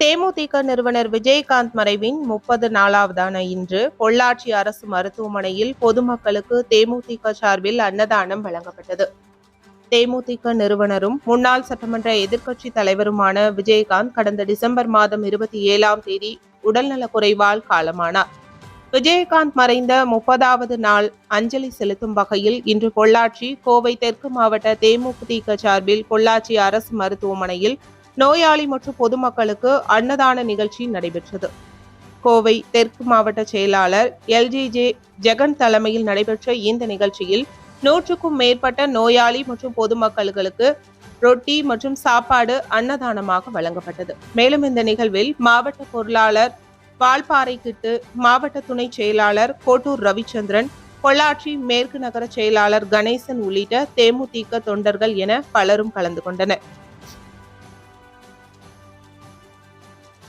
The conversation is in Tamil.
தேமுதிக நிறுவனர் விஜயகாந்த் மறைவின் முப்பது நாளாவதான இன்று பொள்ளாச்சி அரசு மருத்துவமனையில் பொதுமக்களுக்கு தேமுதிக சார்பில் அன்னதானம் வழங்கப்பட்டது. தேமுதிக நிறுவனரும் முன்னாள் சட்டமன்ற எதிர்க்கட்சி தலைவருமான விஜயகாந்த் கடந்த டிசம்பர் மாதம் இருபத்தி ஏழாம் தேதி உடல்நலக்குறைவால் காலமானார். விஜயகாந்த் மறைந்த முப்பதாவது நாள் அஞ்சலி செலுத்தும் வகையில் இன்று பொள்ளாச்சி கோவை தெற்கு மாவட்ட தேமுதிக சார்பில் பொள்ளாச்சி அரசு மருத்துவமனையில் நோயாளி மற்றும் பொதுமக்களுக்கு அன்னதான நிகழ்ச்சி நடைபெற்றது. கோவை தெற்கு மாவட்ட செயலாளர் எல்ஜிஜே ஜெகன் தலைமையில் நடைபெற்ற இந்த நிகழ்ச்சியில் நூற்றுக்கும் மேற்பட்ட நோயாளி மற்றும் பொதுமக்களுக்கு ரொட்டி மற்றும் சாப்பாடு அன்னதானமாக வழங்கப்பட்டது. மேலும் இந்த நிகழ்வில் மாவட்ட பொருளாளர் வால்பாறை கிட்டு மாவட்ட துணை செயலாளர் கோட்டூர் ரவிச்சந்திரன் பொள்ளாச்சி மேற்கு நகர செயலாளர் கணேசன் உள்ளிட்ட தேமுதிக தொண்டர்கள் என பலரும் கலந்து கொண்டனர்.